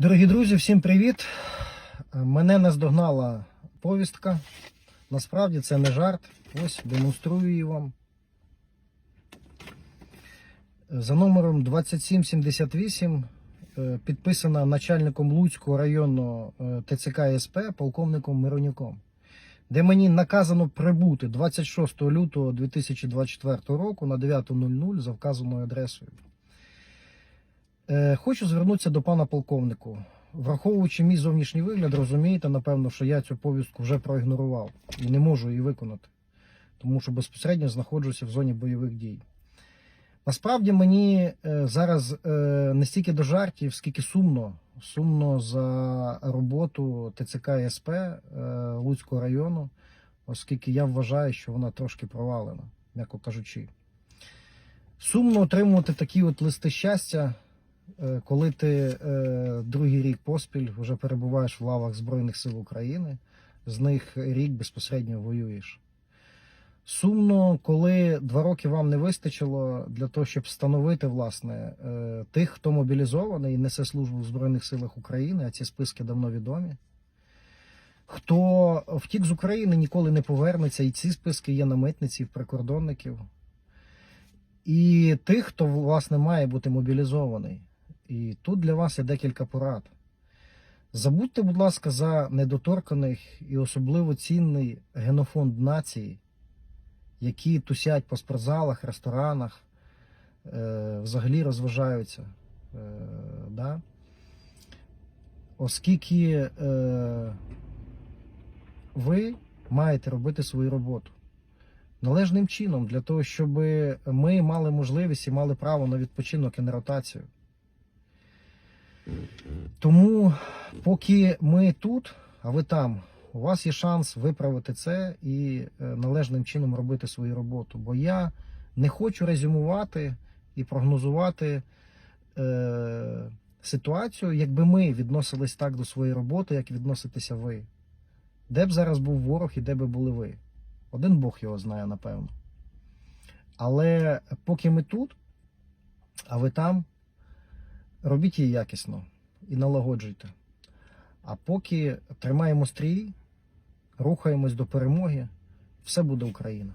Дорогі друзі, всім привіт! Мене наздогнала повістка. Насправді це не жарт. Ось демонструю її вам. За номером 2778 е, підписана начальником Луцького районного е, ТЦК СП полковником Миронюком, де мені наказано прибути 26 лютого 2024 року на 9.00 за вказаною адресою. Е, Хочу звернутися до пана полковнику. Враховуючи мій зовнішній вигляд, розумієте, напевно, що я цю повістку вже проігнорував і не можу її виконати, тому що безпосередньо знаходжуся в зоні бойових дій. Насправді мені е, зараз е, не стільки до жартів, скільки сумно. Сумно за роботу ТЦК і СП Луцького району, оскільки я вважаю, що вона трошки провалена, м'яко кажучи. Сумно отримувати такі от листи щастя, коли ти е, другий рік поспіль вже перебуваєш в лавах Збройних сил України, з них рік безпосередньо воюєш. Сумно, коли два роки вам не вистачило для того, щоб встановити власне е, тих, хто мобілізований і несе службу в Збройних силах України, а ці списки давно відомі. Хто втік з України, ніколи не повернеться, і ці списки є на митниці, прикордонників. І тих, хто власне має бути мобілізований. І тут для вас є декілька порад. Забудьте, будь ласка, за недоторканих і особливо цінний генофонд нації, які тусять по спортзалах, ресторанах, е, взагалі розважаються. Е, да? Оскільки е, ви маєте робити свою роботу належним чином для того, щоб ми мали можливість і мали право на відпочинок і на ротацію. Тому, поки ми тут, а ви там, у вас є шанс виправити це і е, належним чином робити свою роботу. Бо я не хочу резюмувати і прогнозувати е, ситуацію, якби ми відносились так до своєї роботи, як відноситеся ви. Де б зараз був ворог і де би були ви? Один Бог його знає, напевно. Але поки ми тут, а ви там, робіть її якісно і налагоджуйте. А поки тримаємо стрій, рухаємось до перемоги, все буде Україна.